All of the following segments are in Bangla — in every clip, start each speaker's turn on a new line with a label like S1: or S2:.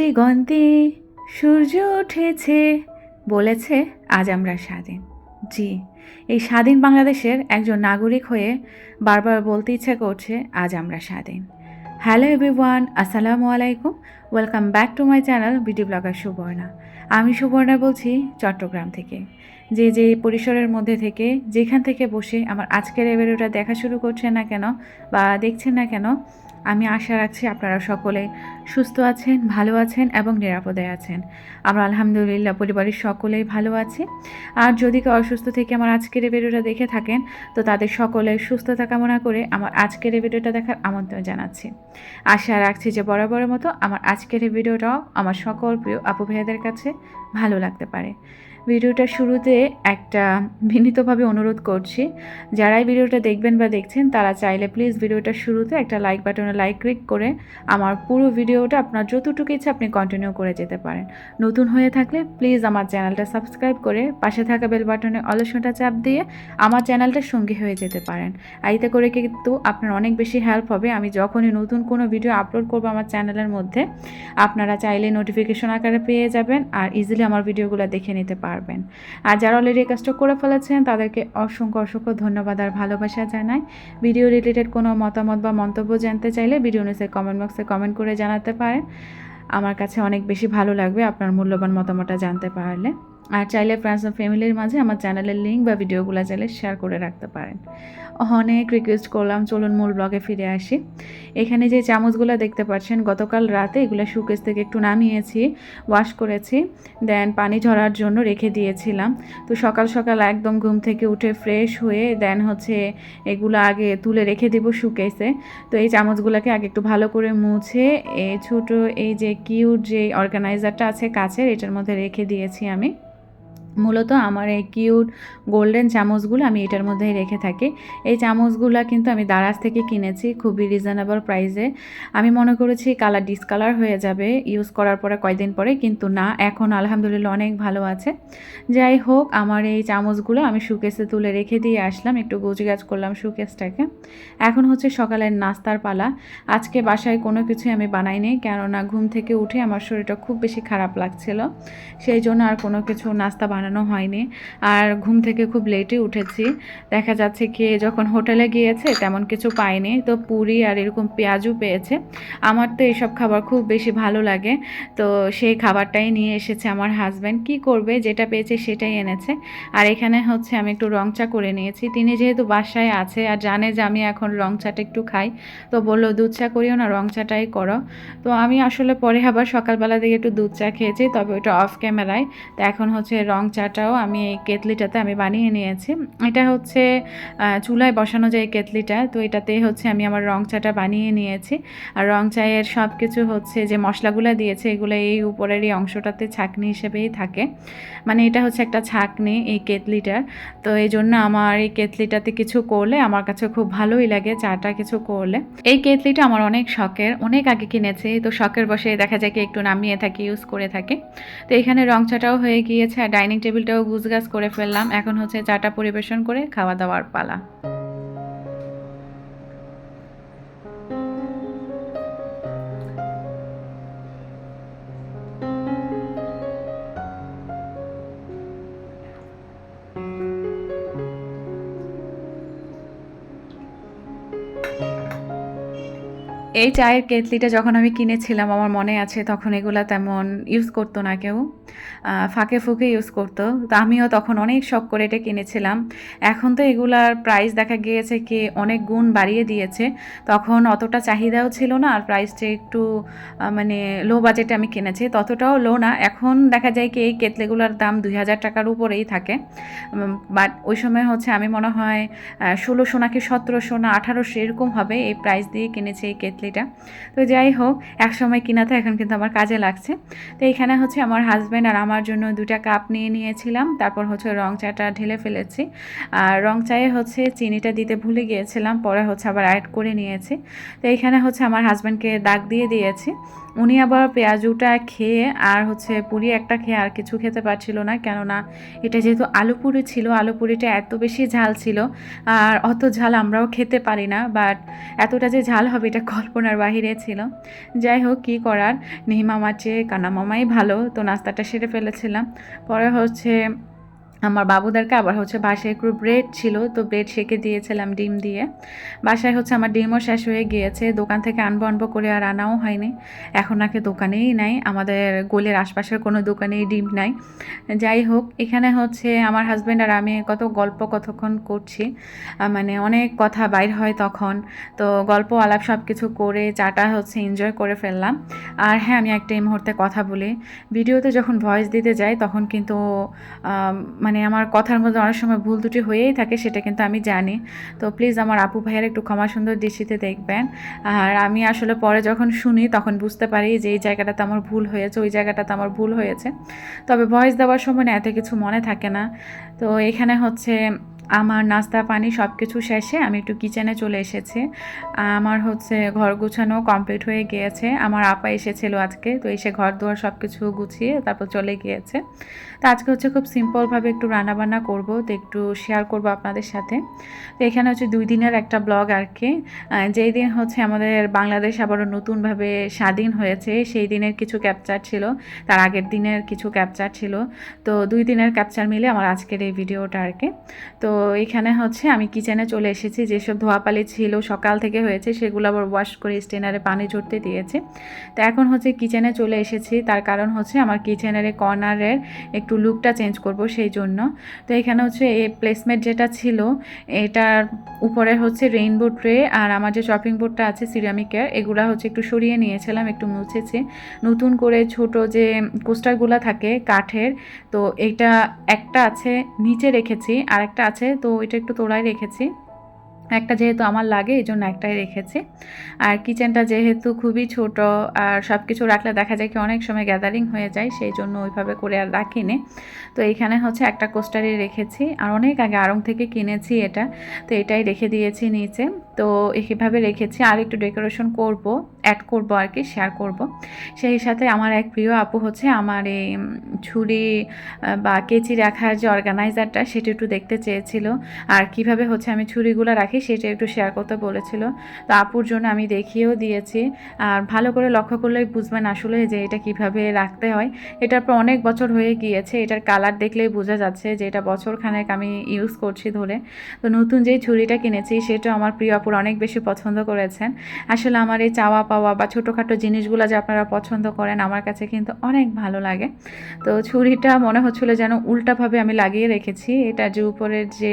S1: দিগন্তে সূর্য উঠেছে, বলেছে আজ আমরা স্বাধীন। জি, এই স্বাধীন বাংলাদেশের একজন নাগরিক হয়ে বারবার বলতে ইচ্ছে করছে আজ আমরা স্বাধীন। হ্যালো এভরিওয়ান, আসসালামু আলাইকুম, welcome back to my channel BD blogger Subarna. আমি সুবর্ণা বলছি চট্টগ্রাম থেকে। যে যে পরিসরের মধ্যে থেকে, যেখান থেকে বসে আমার আজকের এই দেখা শুরু করছেন না কেন বা দেখছেন না কেন আমি আশা রাখছি আপনারা সকলে সুস্থ আছেন, ভালো আছেন এবং নিরাপদে আছেন। আমরা আলহামদুলিল্লাহ পরিবারের সকলেই ভালো আছি। আর যদি কেউ অসুস্থ থেকে আমার আজকের এই ভিডিওটা দেখে থাকেন, তো তাদের সকলের সুস্থতা কামনা করে আমার আজকের এই ভিডিওটা দেখার আমন্ত্রণ জানাচ্ছি। আশা রাখছি যে বরাবরের মতো আমার আজকের এই ভিডিওটাও আমার সকল প্রিয় আপু ভাইয়াদের কাছে ভালো লাগতে পারে। ভিডিওটা শুরুতে একটা বিনীতভাবে অনুরোধ করছি। যারাই ভিডিওটা দেখবেন বা দেখছেন, তারা চাইলে প্লিজ ভিডিওটা শুরুতে একটা লাইক বাটনে লাইক ক্লিক করে আমার পুরো ভিডিওটা আপনার যতটুকু ইচ্ছে আপনি কন্টিনিউ করে যেতে পারেন। নতুন হয়ে থাকলে প্লিজ আমার চ্যানেলটা সাবস্ক্রাইব করে পাশে থাকা বেল বাটনে অলসনটা চাপ দিয়ে আমার চ্যানেলটার সঙ্গী হয়ে যেতে পারেন। আর এতে করে কিন্তু আপনার অনেক বেশি হেল্প হবে। আমি যখনই নতুন কোনো ভিডিও আপলোড করব আমার চ্যানেলের মধ্যে, আপনারা চাইলে নোটিফিকেশন আকারে পেয়ে যাবেন আর ইজিলি আমার ভিডিওগুলো দেখে নিতে পারবেন। আর যারা অলরেডি কাজটা করে ফেলেছেন, তাদেরকে অসংখ্য অসংখ্য ধন্যবাদ আর ভালোবাসা জানাই। ভিডিও রিলেটেড কোনো মতামত বা মন্তব্য জানতে চাইলে ভিডিও নিচে কমেন্ট বক্সে কমেন্ট করে জানাতে পারেন। আমার কাছে অনেক বেশি ভালো লাগবে আপনার মূল্যবান মতামতটা জানতে পারলে। আর চাইলে ফ্রেন্ডস ও ফ্যামিলির মাঝে আমার চ্যানেলের লিঙ্ক বা ভিডিওগুলো চাইলে শেয়ার করে রাখতে পারেন। অনেক রিকোয়েস্ট করলাম, চলুন মূল ব্লগে ফিরে আসি। এখানে যে চামচগুলো দেখতে পাচ্ছেন, গতকাল রাতে এগুলো শুকেস থেকে একটু নামিয়েছি ওয়াশ করেছি দেন পানি ঝরার জন্য রেখে দিয়েছিলাম। তো সকাল সকাল একদম ঘুম থেকে উঠে ফ্রেশ হয়ে দেন হচ্ছে এগুলো আগে তুলে রেখে দেবো শুকেসে তো এই চামচগুলোকে আগে একটু ভালো করে মুছে, এই ছোটো, এই যে কিউট যে অর্গানাইজারটা আছে কাছের, এটার মধ্যে রেখে দিয়েছি আমি। মূলত আমার এই কিউট গোল্ডেন চামচগুলো আমি এটার মধ্যেই রেখে থাকি। এই চামচগুলো কিন্তু আমি দারাজ থেকে কিনেছি খুবই রিজনেবল প্রাইসে আমি মনে করেছি কালার ডিসকালার হয়ে যাবে ইউজ করার পরে কয়দিন পরে, কিন্তু না, এখন আলহামদুলিল্লাহ অনেক ভালো আছে। যাই হোক, আমার এই চামচগুলো আমি সুকেসে তুলে রেখে দিয়ে আসলাম, একটু গাছ করলাম সুকেসটাকে এখন হচ্ছে সকালের নাস্তার পালা। আজকে বাসায় কোনো কিছুই আমি বানাইনি কেননা ঘুম থেকে উঠে আমার শরীরটা খুব বেশি খারাপ লাগছিল। সেই জন্য আর কোনো কিছু নাস্তা বানানো হয়নি। আর ঘুম থেকে খুব লেটে উঠেছি। দেখা যাচ্ছে কি, যখন হোটেলে গিয়েছে, তেমন কিছু পাইনি। তো পুরি আর এরকম পেঁয়াজও পেয়েছে। আমার তো এইসব খাবার খুব বেশি ভালো লাগে। তো সেই খাবারটাই নিয়ে এসেছে আমার হাজব্যান্ড কি করবে? যেটা পেয়েছে সেটাই এনেছে। আর এখানে হচ্ছে আমি একটু রং চা করে নিয়েছি। তিনি যেহেতু বাসায় আছে আর জানে যে আমি এখন রং চাটা একটু খাই, তো বলল, দুধ চা করিও না, রং চাটাই করো। তো আমি আসলে পরে আবার সকালবেলা দিকে একটু দুধ চা খেয়েছি, তবে ওটা অফ ক্যামেরায় তো এখন হচ্ছে রং চাটাও আমি এই কেতলিটাতে আমি বানিয়ে নিয়েছি। এটা হচ্ছে চুলায় বসানো যায় কেতলিটা তো এটাতে হচ্ছে আমি আমার রং চাটা বানিয়ে নিয়েছি। আর রং চায়ের সব কিছু হচ্ছে যে মশলাগুলো দিয়েছে, এগুলো এই উপরের এই অংশটাতে ছাকনি হিসেবেই থাকে। মানে এটা হচ্ছে একটা ছাকনি এই কেতলিটার তো এই জন্য আমার এই কেতলিটাতে কিছু করলে আমার কাছে খুব ভালোই লাগে চাটা কিছু করলে। এই কেতলিটা আমার অনেক শখের, অনেক আগে কিনেছি, তো শখের বসে দেখা যায় কি একটু নামিয়ে থাকি, ইউজ করে থাকি। তো এখানে রং চাটাও হয়ে গিয়েছে, আর ডাইনিং টেবিলটাও গুছগাছ করে ফেললাম। এখন হচ্ছে চাটা পরিবেশন করে খাওয়া দাওয়ার পালা। এই চায়ের কেতলিটা যখন আমি কিনেছিলাম, আমার মনে আছে তখন এগুলা তেমন ইউজ করতো না কেউ। ফাঁকে ফুঁকে ইউজ করতো। তো আমিও তখন অনেক শখ করে এটা কিনেছিলাম। এখন তো এগুলার প্রাইস দেখা গিয়েছে কি অনেক গুণ বাড়িয়ে দিয়েছে। তখন অতটা চাহিদাও ছিল না আর প্রাইসটা একটু মানে লো বাজেটে আমি কিনেছি, ততটাও লো না। এখন দেখা যায় কি এই কেতলিগুলোর দাম দুই হাজার টাকার উপরেই থাকে। বাট ওই সময় হচ্ছে আমি মনে হয় ষোলোশো নাকি সতেরোশো না আঠারোশো এরকম হবে এই প্রাইস দিয়ে কিনেছি এই কেতলিটা তো যাই হোক এক সময় কিনাতে এখন কিন্তু আমার কাজে লাগছে। তো এইখানে হচ্ছে আমার হাজব্যান্ড আর আমার জন্য দুটা কাপ নিয়ে নিয়েছিলাম, তারপর হচ্ছে রং চাটা ঢেলে ফেলেছি। আর রং চায়ে হচ্ছে চিনিটা দিতে ভুলে গিয়েছিলাম, পরে হচ্ছে আবার অ্যাড করে নিয়েছি। তো এইখানে হচ্ছে আমার হাজব্যান্ডকে দাগ দিয়ে দিয়েছি। উনি আবার পেঁয়াজুটা খেয়ে আর হচ্ছে পুরি একটা খেয়ে আর কিছু খেতে পারছিল না, কেননা এটা যেহেতু আলু পুরি ছিল, আলু পুরিটা এত বেশি ঝাল ছিল, আর অত ঝাল আমরাও খেতে পারি না বাট এতটা যে ঝাল হবে এটা কল্পনা কল্পনার বাহিরে ছিল। যাই হোক, কী করার? নিহিমামার চেয়ে কানামামাই ভালো। তো নাস্তাটা সেরে ফেলেছিলাম। পরে হচ্ছে আমার বাবুদেরকে আবার হচ্ছে বাসায় একটু ব্রেড ছিল তো ব্রেড সেকে দিয়েছিলাম ডিম দিয়ে। বাসায় হচ্ছে আমার ডিমও শেষ হয়ে গিয়েছে দোকান থেকে আনব আনব করে আর আনাও হয়নি। এখন নাকি দোকানেই নাই আমাদের গোলের আশপাশের কোনো দোকানেই ডিম নাই। যাই হোক এখানে হচ্ছে আমার হাজব্যান্ড আর আমি কত গল্প কতক্ষণ করছি। মানে অনেক কথা বাইর হয় তখন তো গল্প আলাপ সব কিছু করে চাটা হচ্ছে এনজয় করে ফেললাম। আর হ্যাঁ আমি একটা এই মুহূর্তে কথা বলি। ভিডিওতে যখন ভয়েস দিতে যাই তখন কিন্তু আম, মানে আমার কথার মধ্যে অনেক সময় ভুল দুটি হয়েই থাকে, সেটা কিন্তু আমি জানি। তো প্লিজ আমার আপু ভাইয়ের একটু ক্ষমা সুন্দর দৃষ্টিতে দেখবেন। আর আমি আসলে পরে যখন শুনি তখন বুঝতে পারি যে এই জায়গাটাতে আমার ভুল হয়েছে, ওই জায়গাটাতে আমার ভুল হয়েছে। তবে ভয়েস দেওয়ার সময় এত কিছু মনে থাকে না। তো এখানে হচ্ছে আমার নাস্তা, পানি সব কিছু শেষে আমি একটু কিচেনে চলে এসেছি। আমার হচ্ছে ঘর গুছানো কমপ্লিট হয়ে গিয়েছে। আমার আপা এসেছিল আজকে, তো এসে ঘর দুয়ার সব কিছু গুছিয়ে তারপর চলে গিয়েছে। তো আজকে হচ্ছে খুব সিম্পলভাবে একটু রান্নাবান্না করব, তো একটু শেয়ার করব আপনাদের সাথে। তো এখানে হচ্ছে দুই দিনের একটা ব্লগ আর কি। যেই দিন হচ্ছে আমাদের বাংলাদেশ আবারও নতুনভাবে স্বাধীন হয়েছে, সেই দিনের কিছু ক্যাপচার ছিল। তার আগের দিনের কিছু ক্যাপচার ছিল। তো দুই দিনের ক্যাপচার মিলে আমার আজকের এই ভিডিওটা আর কি। তো এখানে হচ্ছে আমি কিচেনে চলে এসেছি। যেসব ধোয়াপালি ছিল, সকাল থেকে হয়েছে, সেগুলো আবার ওয়াশ করে স্টেনারে পানি ঝরতে দিয়েছি। তো এখন হচ্ছে কিচেনে চলে এসেছি। তার কারণ হচ্ছে আমার কিচেনের কর্নারের একটু লুকটা চেঞ্জ করব সেই জন্য। তো এখানে হচ্ছে এই প্লেসমেন্ট যেটা ছিল, এটার উপরে হচ্ছে রেইনবো ট্রে আর আমার যে চপিং বোর্ডটা আছে সিরামিকের এগুলো হচ্ছে একটু সরিয়ে নিয়েছিলাম, একটু মুছেছি। নতুন করে ছোট যে কোস্টারগুলো থাকে, কাঠের, তো এটা একটা আছে, নিচে রেখেছি আর একটা আছে তো ওইটা একটু তোলায় রেখেছি। একটা যেহেতু আমার লাগে এই জন্য একটাই রেখেছি। আর কিচেনটা যেহেতু খুবই ছোট, আর সব কিছু রাখলে দেখা যায় কি অনেক সময় গ্যাদারিং হয়ে যায়, সেই জন্য ওইভাবে করে আর রাখিনি। তো এইখানে হচ্ছে একটা কোস্টারি রেখেছি, আর অনেক আগে আড়ং থেকে কিনেছি এটা, তো এটাই রেখে দিয়েছি নিচে। তো এইভাবে রেখেছি। আর একটু ডেকোরেশন করব অ্যাড করব আর কি শেয়ার করব। সেই সাথে আমার এক প্রিয় আপু হচ্ছে আমার এই ছুরি বা কেচি রাখার যে অর্গানাইজারটা সেটা একটু দেখতে চেয়েছিল। আর কীভাবে হচ্ছে আমি ছুরিগুলো রাখি, সেটা একটু শেয়ার করতে বলেছিল। তো আপুর জন্য আমি দেখিয়েও দিয়েছি। আর ভালো করে লক্ষ্য করলেই বুঝবেন আসলে যে এটা কীভাবে রাখতে হয়। এটার পর অনেক বছর হয়ে গিয়েছে, এটার কালার দেখলেই বোঝা যাচ্ছে যে এটা বছরখানেক আমি ইউজ করছি ধরে। তো নতুন যেই ছুরিটা কিনেছি, সেটা আমার প্রিয় আপুর অনেক বেশি পছন্দ করেছেন। আসলে আমার এই চাওয়া পাওয়া বা ছোটোখাটো জিনিসগুলো যে আপনারা পছন্দ করেন, আমার কাছে কিন্তু অনেক ভালো লাগে। তো ছুরিটা মনে হচ্ছিল যেন উল্টাভাবে আমি লাগিয়ে রেখেছি। এটা যে উপরের যে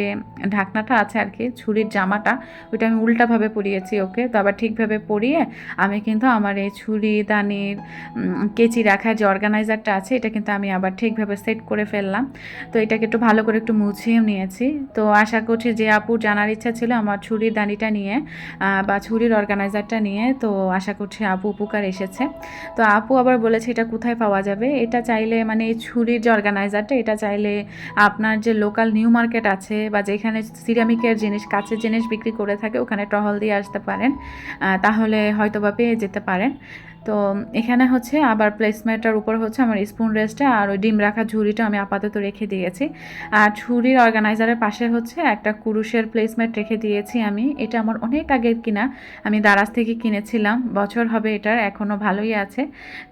S1: ঢাকনাটা আছে আর কি, ছুরির জামাটা, ওইটা আমি উল্টাভাবে পরিয়েছি ওকে। তো আবার ঠিকভাবে পরিয়ে আমি কিন্তু আমার এই ছুরি, দানির কেচি রাখার যে অর্গানাইজারটা আছে, এটা কিন্তু আমি আবার ঠিকভাবে সেট করে ফেললাম। তো এটাকে একটু ভালো করে একটু মুছিয়েও নিয়েছি। তো আশা করছি যে আপুর জানার ইচ্ছা ছিল আমার ছুরির দানিটা নিয়ে আহ, বা ছুরির অর্গানাইজারটা নিয়ে তো আশা করছি আপু উপকার এসেছে। তো আপু আবার বলেছে এটা কোথায় পাওয়া যাবে? এটা চাইলে মানে এই ছুরির যে অর্গানাইজারটা এটা চাইলে আপনার যে লোকাল নিউ মার্কেট আছে বা যেখানে সিরামিকের জিনিস কাছের জিনিস বিক্রি করে থাকে ওখানে টহল দিয়ে আসতে পারেন। তাহলে হয়তো বা পেয়ে যেতে পারেন। তো এখানে হচ্ছে আবার প্লেসমেন্টটার উপর হচ্ছে আমার স্পুন রেস্টটা আর ওই ডিম রাখা ঝুড়িটা আমি আপাতত রেখে দিয়েছি। আর ঝুড়ির অর্গানাইজারের পাশে হচ্ছে একটা কুরুশের প্লেসমেন্ট রেখে দিয়েছি আমি। এটা আমার অনেক আগের কিনা, আমি দারাজ থেকে কিনেছিলাম, বছর হবে এটার এখনও ভালোই আছে।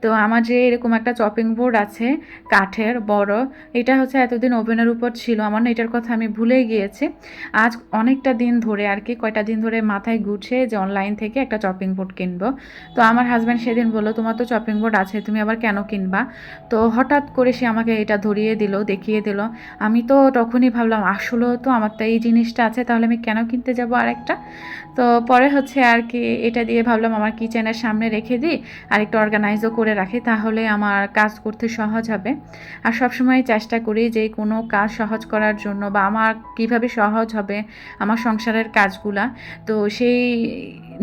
S1: তো আমার যে এরকম একটা চপিং বোর্ড আছে, কাঠের, বড়, এটা হচ্ছে এতদিন ওভেনের উপর ছিল, আমার না এটার কথা আমি ভুলেই গিয়েছি। আজ অনেকটা দিন ধরে আর কি, কয়টা দিন ধরে মাথায় গুছে যে অনলাইন থেকে একটা চপিং বোর্ড কিনবো। তো আমার হাজব্যান্ড সেদিন বলল, তোমার তো চপিং বোর্ড আছে, তুমি আবার কেন কিনবা? তো হঠাৎ করে সে আমাকে এটা ধরিয়ে দিল, দেখিয়ে দিল। আমি তো তখনই ভাবলাম আসলেও তো আমার তো এই জিনিসটা আছে, তাহলে আমি কেন কিনতে যাব আরেকটা? তো পরে হচ্ছে আর কি, এটা দিয়ে ভাবলাম, আমার কিচেনের সামনে রেখে দিই আর একটু অর্গানাইজও করে রাখি, তাহলে আমার কাজ করতে সহজ হবে। আর সবসময় চেষ্টা করি যে কোনো কাজ সহজ করার জন্য বা আমার কীভাবে সহজ হবে আমার সংসারের কাজগুলা। তো সেই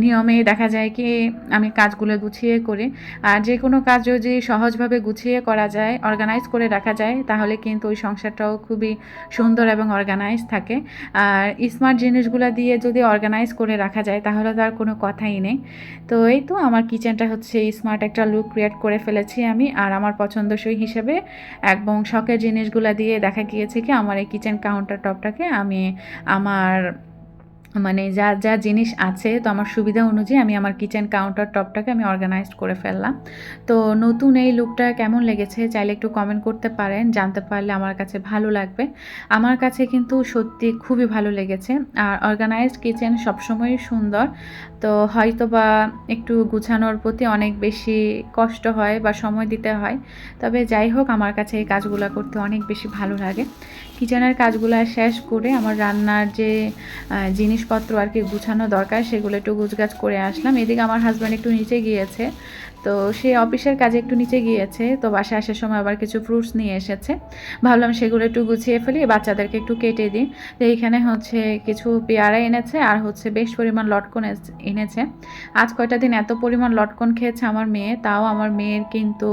S1: নিয়মে দেখা যায় কি, আমি কাজগুলো গুছিয়ে করি। আর যে কোনো কাজ যদি সহজভাবে গুছিয়ে করা যায় অর্গানাইজ করে রাখা যায়, তাহলে কিন্তু ওই সংসারটাও খুবই সুন্দর এবং অর্গানাইজ থাকে। আর স্মার্ট জিনিসগুলো দিয়ে যদি অর্গানাইজ করে রাখা যায়, তাহলে তার কোনো কথাই নেই। তো এই তো আমার কিচেনটা হচ্ছে স্মার্ট একটা লুক ক্রিয়েট করে ফেলেছি আমি। আর আমার পছন্দসই হিসেবে এবং শখের জিনিসগুলো দিয়ে দেখা গিয়েছে কি, আমার এই কিচেন কাউন্টার টপটাকে আমি আমার মানে যা যা জিনিস আছে তো আমার সুবিধা অনুযায়ী আমি আমার কিচেন কাউন্টার টপটাকে আমি অর্গানাইজড করে ফেললাম। তো নতুন এই লুকটা কেমন লেগেছে চাইলে একটু কমেন্ট করতে পারেন জানতে পারলে আমার কাছে ভালো লাগবে। আমার কাছে কিন্তু সত্যি খুবই ভালো লেগেছে। আর অর্গানাইজড কিচেন সবসময়ই সুন্দর। তো হয়তো বা একটু গুছানোর প্রতি অনেক বেশি কষ্ট হয় বা সময় দিতে হয়। তবে যাই হোক আমার কাছে এই কাজগুলো করতে অনেক বেশি ভালো লাগে। কিচেনের কাজগুলো শেষ করে আমার রান্নার যে আহ, জিনিসপত্র আর কি গুছানো দরকার, সেগুলো একটু গুছগাছ করে আসলাম। এদিকে আমার হাজব্যান্ড একটু নিচে গিয়েছে, তো সে অফিসের কাজে একটু নিচে গিয়েছে, তো বাসায় আসার সময় আবার কিছু ফ্রুটস নিয়ে এসেছে। ভাবলাম সেগুলো একটু গুছিয়ে ফেলি, বাচ্চাদেরকে একটু কেটে দিই। তো এইখানে হচ্ছে কিছু পেয়ারা এনেছে আর হচ্ছে বেশ পরিমাণ লটকন এনেছে। আজ কয়টা দিন এত পরিমাণ লটকন খেয়েছে আমার মেয়ে, তাও আমার মেয়ের কিন্তু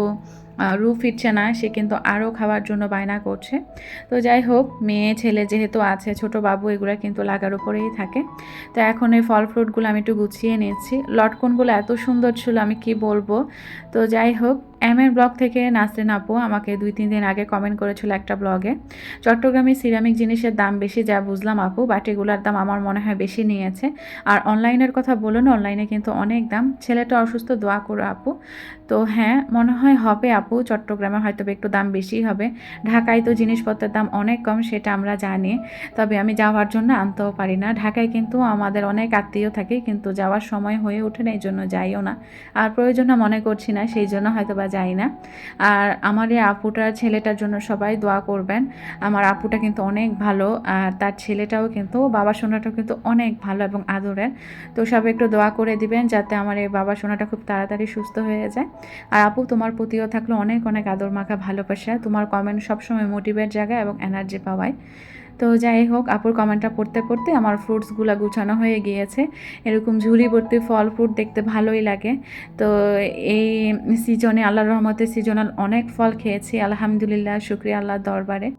S1: রু ফিরছে না, সে কিন্তু আরও খাওয়ার জন্য বায়না করছে। তো যাই হোক, মেয়ে, ছেলে যেহেতু আছে, ছোট বাবু, এগুলো কিন্তু লাগার উপরেই থাকে। তো এখন এই ফল ফ্রুটগুলো আমি একটু গুছিয়ে নিয়েছি লটকনগুলো এত সুন্দর ছিল, আমি কি বলব? তো যাই হোক এম এর ব্লগ থেকে নাসরিন আপু আমাকে দুই, তিন দিন আগে কমেন্ট করেছিল একটা ব্লগে, চট্টগ্রামে সিরামিক জিনিসের দাম বেশি যা বুঝলাম আপু বাট দাম আমার মনে হয় বেশি নিয়েছে। আর অনলাইনের কথা বলুন অনলাইনে কিন্তু অনেক দাম। ছেলেটা অসুস্থ, দোয়া করো আপু। তো হ্যাঁ মনে হয় হবে আপু, চট্টগ্রামে হয়তো একটু দাম বেশি হবে। ঢাকায় তো জিনিসপত্রের দাম অনেক কম, সেটা আমরা জানি। তবে আমি যাওয়ার জন্য আনতেও পারি না। ঢাকায় কিন্তু আমাদের অনেক আত্মীয় থাকে, কিন্তু যাওয়ার সময় হয়ে ওঠে না এই জন্য যাইও না। আর প্রয়োজন মনে করছি না সেই জন্য হয়তো বা যাই না। আর আমার এই আপুটার ছেলেটার জন্য সবাই দোয়া করবেন। আমার আপুটা কিন্তু অনেক ভালো, আর তার ছেলেটাও কিন্তু, বাবা সোনাটাও কিন্তু অনেক ভালো এবং আদরের। তো সবাই একটু দোয়া করে দিবেন যাতে আমার এই বাবা সোনাটা খুব তাড়াতাড়ি সুস্থ হয়ে যায়। আর আপু, তোমার প্রতিও থাকল অনেক অনেক আদর মাখা ভালোবাসা। তোমার কমেন্ট সবসময় মোটিভেট জায়গায় এবং এনার্জি পাওয়ায়। তো যাই হোক, আপুর কমেন্টটা পড়তে পড়তে আমার ফ্রুটসগুলো গুছানো হয়ে গিয়েছে। এরকম ঝুড়ি ভর্তি ফল ফ্রুট দেখতে ভালোই লাগে। তো এই সিজনে আল্লাহর রহমতে সিজনাল অনেক ফল খেয়েছি। আলহামদুলিল্লাহ, শুক্রিয়া আল্লাহর দরবারে।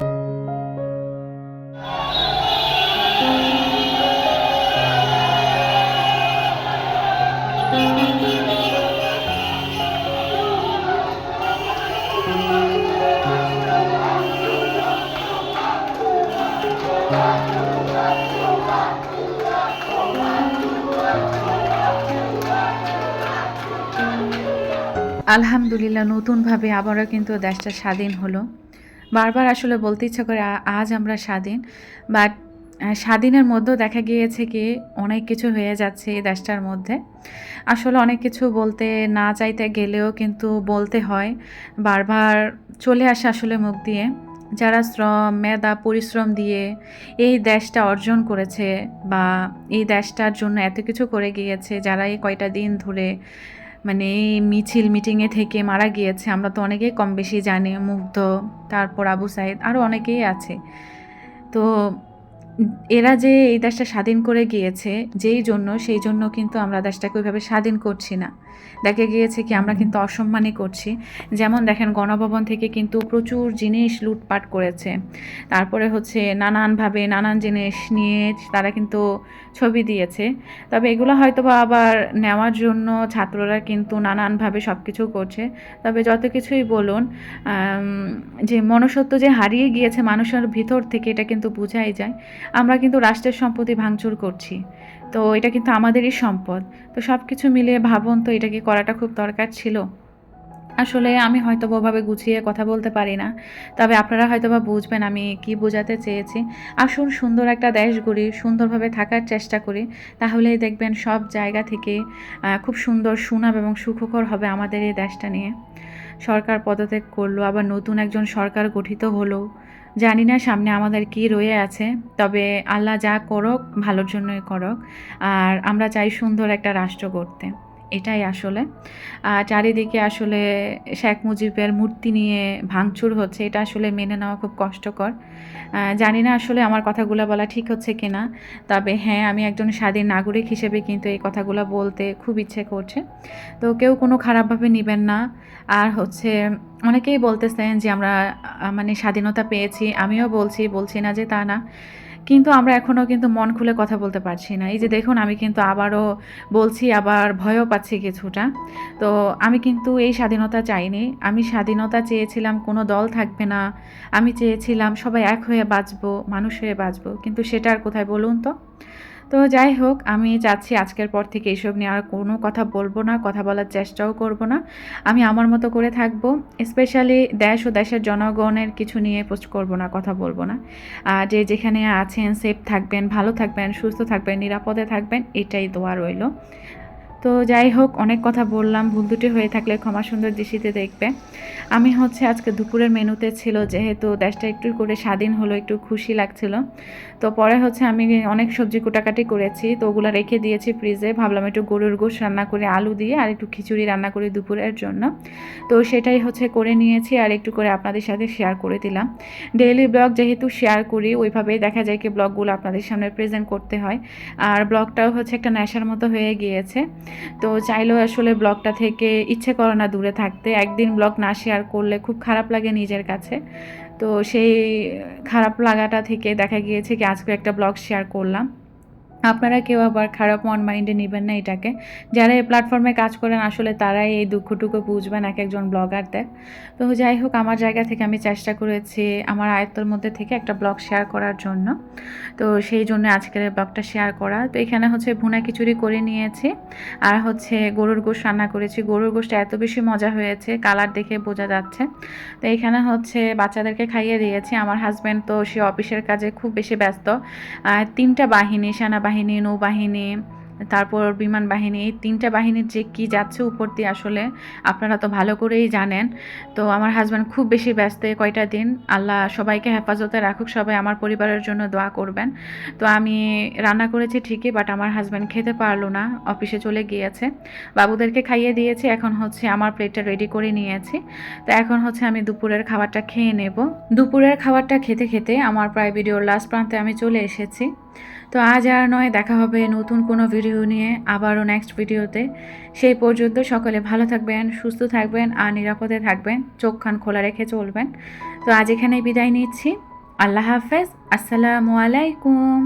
S1: আলহামদুলিল্লাহ, নতুনভাবে আবারও কিন্তু দেশটা স্বাধীন হলো। বারবার আসলে বলতে ইচ্ছা করে আজ আমরা স্বাধীন, বাট স্বাধীনের মধ্যেও দেখা গিয়েছে কি অনেক কিছু হয়ে যাচ্ছে এই দেশটার মধ্যে। আসলে অনেক কিছু বলতে না চাইতে গেলেও কিন্তু বলতে হয়। বারবার চলে আসে আসলে মুখ দিয়ে। যারা শ্রম, মেধা, পরিশ্রম দিয়ে এই দেশটা অর্জন করেছে বা এই দেশটার জন্য এত কিছু করে গিয়েছে, যারা এই কয়টা দিন ধরে মানে মিছিল মিটিংয়ে থেকে মারা গিয়েছে। আমরা তো অনেকেই কম বেশি জানি, মুগ্ধ, তারপর আবু সাইদ আরও অনেকেই আছে। তো এরা যে এই দেশটা স্বাধীন করে গিয়েছে, যেই জন্য, সেই জন্য কিন্তু আমরা দেশটাকে ওইভাবে স্বাধীন করছি না। দেখা গিয়েছে কি আমরা কিন্তু অসম্মানই করছি। যেমন দেখেন, গণভবন থেকে কিন্তু প্রচুর জিনিস লুটপাট করেছে। তারপরে হচ্ছে নানানভাবে নানান জিনিস নিয়ে তারা কিন্তু ছবি দিয়েছে। তবে এগুলো হয়তো বা আবার নেওয়ার জন্য ছাত্ররা কিন্তু নানানভাবে সব কিছু করছে। তবে যত কিছুই বলুন যে মনুষ্যত্ব যে হারিয়ে গিয়েছে মানুষের ভিতর থেকে এটা কিন্তু বোঝাই যায়। আমরা কিন্তু রাষ্ট্রের সম্পত্তি ভাঙচুর করছি। তো এটা কিন্তু আমাদেরই সম্পদ। তো সব কিছু মিলিয়ে ভাবুন তো, এটা কি করাটা খুব দরকার ছিল? আসলে আমি হয়তো ওভাবে গুছিয়ে কথা বলতে পারি না। তবে আপনারা হয়তো বা বুঝবেন আমি কি বোঝাতে চেয়েছি। আসুন সুন্দর একটা দেশ গড়ি, সুন্দরভাবে থাকার চেষ্টা করি। তাহলেই দেখবেন সব জায়গা থেকে খুব সুন্দর সুনাম এবং সুখকর হবে আমাদের এই দেশটা নিয়ে। সরকার পদত্যাগ করল, আবার নতুন একজন সরকার গঠিত হলো। জানি না সামনে আমাদের কি রয়ে আছে, তবে আল্লাহ যা করক ভালোর জন্যই করক। আর আমরা চাই সুন্দর একটা রাষ্ট্র গড়তে। এটাই আসলে। চারিদিকে আসলে শেখ মুজিবের মূর্তি নিয়ে ভাঙচুর হচ্ছে, এটা আসলে মেনে নেওয়া খুব কষ্টকর। জানি না আসলে আমার কথাগুলো বলা ঠিক হচ্ছে কিনা, তবে হ্যাঁ আমি একজন স্বাধীন নাগরিক হিসেবে কিন্তু এই কথাগুলো বলতে খুব ইচ্ছে করছে। তো কেউ কোনো খারাপভাবে নেবেন না। আর হচ্ছে অনেকেই বলতেছেন যে আমরা মানে স্বাধীনতা পেয়েছি, আমিও বলছি বলছি না যে তা না। কিন্তু আমরা এখনও কিন্তু মন খুলে কথা বলতে পারছি না। এই যে দেখুন, আমি কিন্তু আবারও বলছি, আবার ভয়ও পাচ্ছি কিছুটা। তো আমি কিন্তু এই স্বাধীনতা চাইনি। আমি স্বাধীনতা চেয়েছিলাম, কোনো দল থাকবে না। আমি চেয়েছিলাম সবাই এক হয়ে বাঁচবো, মানুষ হয়ে বাঁচবো। কিন্তু সেটা আর কোথায় বলুন তো? তো যাই হোক, আমি চাচ্ছি আজকের পর থেকে এইসব নিয়ে আর কোনো কথা বলব না, কথা বলার চেষ্টাও করব না। আমি আমার মতো করে থাকব স্পেশালি দেশ ও দেশের জনগণের কিছু নিয়ে পোস্ট করব না, কথা বলব না। আর যে যেখানে আছেন সেফ থাকবেন, ভালো থাকবেন, সুস্থ থাকবেন, নিরাপদে থাকবেন, এটাই দোয়া রইল। তো যাই হোক, অনেক কথা বললাম, ভুল দুটি হয়ে থাকলে ক্ষমা সুন্দর দৃষ্টিতে দেখবে আমি হচ্ছে আজকে দুপুরের মেনুতে ছিল, যেহেতু দেশটা একটু করে স্বাধীন হলো, একটু খুশি লাগছিল। তো পরে হচ্ছে আমি অনেক সবজি কুটাকাটি করেছি, তো ওগুলো রেখে দিয়েছি ফ্রিজে। ভাবলাম একটু গরুর গোশ রান্না করে আলু দিয়ে আর একটু খিচুড়ি রান্না করি দুপুরের জন্য। তো সেটাই হচ্ছে করে নিয়েছি আর একটু করে আপনাদের সাথে শেয়ার করে দিলাম। ডেইলি ব্লগ যেহেতু শেয়ার করি, ওইভাবেই দেখা যায় কি ব্লগগুলো আপনাদের সামনে প্রেজেন্ট করতে হয়। আর ব্লগটাও হচ্ছে একটা নেশার মতো হয়ে গিয়েছে। তো চাইলেও আসলে ব্লগটা থেকে ইচ্ছে করে না দূরে থাকতে। একদিন ব্লগ না শেয়ার করলে খুব খারাপ লাগে নিজের কাছে। তো সেই খারাপ লাগাটা থেকে দেখা গিয়েছে কি আজকে একটা ব্লগ শেয়ার করলাম। আপনারা কেউ আবার খারাপ মন মাইন্ডে নেবেন না এটাকে। যারা এই প্ল্যাটফর্মে কাজ করেন, আসলে তারাই এই দুঃখটুকু বুঝবেন এক একজন ব্লগারদের। তো যাই হোক, আমার জায়গা থেকে আমি চেষ্টা করেছি আমার আয়ত্তর মধ্যে থেকে একটা ব্লগ শেয়ার করার জন্য। তো সেই জন্য আজকের ব্লগটা শেয়ার করা। তো এখানে হচ্ছে ভুনা খিচুড়ি করে নিয়েছি, আর হচ্ছে গরুর গোশ রান্না করেছি। গরুর গোশটা এত বেশি মজা হয়েছে কালার দেখে বোঝা যাচ্ছে। তো এখানে হচ্ছে বাচ্চাদেরকে খাইয়ে দিয়েছি। আমার হাজব্যান্ড তো সে অফিসের কাজে খুব বেশি ব্যস্ত। আর তিনটা বাহিনী সেনাবাহিনী নৌবাহিনী, তারপর বিমান বাহিনী, এই তিনটা বাহিনীর যে কি যাচ্ছে উপর দিয়ে আসলে আপনারা তো ভালো করেই জানেন। তো আমার হাজব্যান্ড খুব বেশি ব্যস্ত কয়টা দিন। আল্লাহ সবাইকে হেফাজতে রাখুক, সবাই আমার পরিবারের জন্য দোয়া করবেন। তো আমি রান্না করেছি ঠিকই বাট আমার হাজব্যান্ড খেতে পারল না, অফিসে চলে গিয়েছে। বাবুদেরকে খাইয়ে দিয়েছি, এখন হচ্ছে আমার প্লেটটা রেডি করে নিয়েছি। তো এখন হচ্ছে আমি দুপুরের খাবারটা খেয়ে নেব। দুপুরের খাবারটা খেতে খেতে আমার প্রায় ভিডিওর লাস্ট প্রান্তে আমি চলে এসেছি। তো আজ আর নয়, দেখা হবে নতুন কোনো ভিডিও নিয়ে আবারও নেক্সট ভিডিওতে। সেই পর্যন্ত সকলে ভালো থাকবেন, সুস্থ থাকবেন আর নিরাপদে থাকবেন, চোখ খান খোলা রেখে চলবেন। তো আজ এখানেই বিদায় নিচ্ছি। আল্লাহ হাফেজ, আসসালামু আলাইকুম।